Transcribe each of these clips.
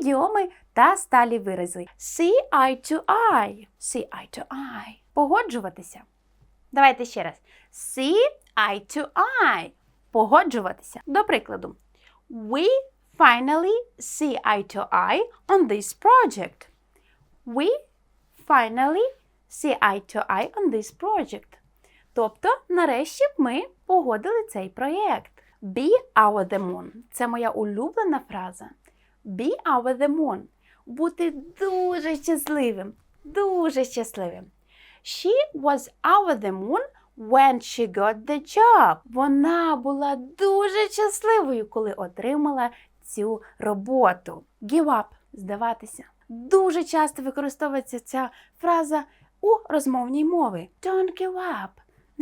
ідіоми та сталі вирази. See eye to eye. See eye to eye. Погоджуватися. Давайте ще раз. See eye to eye. Погоджуватися. До прикладу. We finally see eye to eye on this project. We finally see eye to eye on this project. Тобто, нарешті ми погодили цей проєкт. Be our the moon. Це моя улюблена фраза. Be our the moon. Бути дуже щасливим. Дуже щасливим. She was our the moon when she got the job. Вона була дуже щасливою, коли отримала цю роботу. Give up – здаватися. Дуже часто використовується ця фраза у розмовній мові. Don't give up.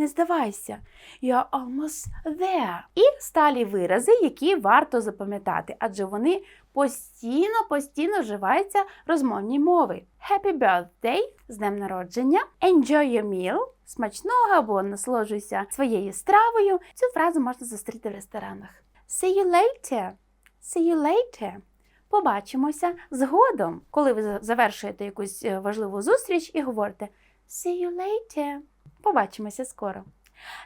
Не здавайся. You're almost there. І сталі вирази, які варто запам'ятати, адже вони постійно, постійно вживаються в розмовній мові. Happy birthday з днем народження. Enjoy your meal. Смачного або насолоджуйся своєю стравою. Цю фразу можна зустріти в ресторанах. See you later. See you later. Побачимося згодом, коли ви завершуєте якусь е, важливу зустріч і говорите See you later. Побачимося скоро.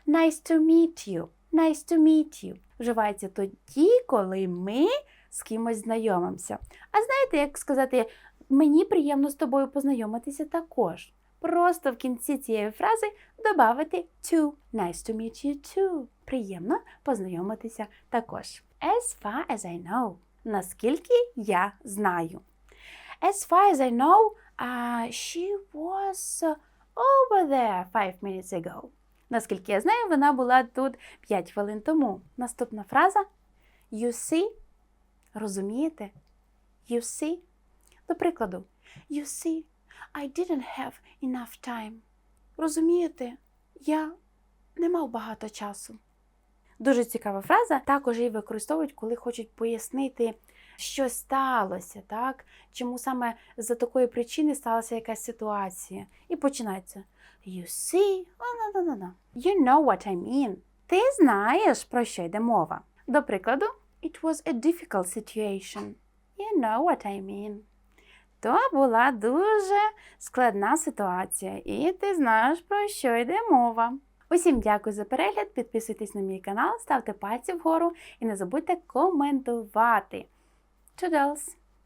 Nice to meet you. Nice to meet you. Вживається тоді, коли ми з кимось знайомимося. А знаєте, як сказати, мені приємно з тобою познайомитися також. Просто в кінці цієї фрази додати to. Nice to meet you too. Приємно познайомитися також. As far as I know. Наскільки я знаю. As far as I know, uh, she was over there five minutes ago. Наскільки я знаю, вона була тут 5 хвилин тому. Наступна фраза You see. Розумієте? You see. До прикладу, You see, I didn't have enough time. Розумієте, я не мав багато часу. Дуже цікава фраза. Також її використовують, коли хочуть пояснити, що сталося, так? Чому саме за такої причини сталася якась ситуація. І починається You see, oh, no, no, no. You know what I mean. Ти знаєш, про що йде мова. До прикладу, It was a difficult situation. You know what I mean. То була дуже складна ситуація, і ти знаєш, про що йде мова. Усім дякую за перегляд, підписуйтесь на мій канал, ставте пальці вгору і не забудьте коментувати. Toodles!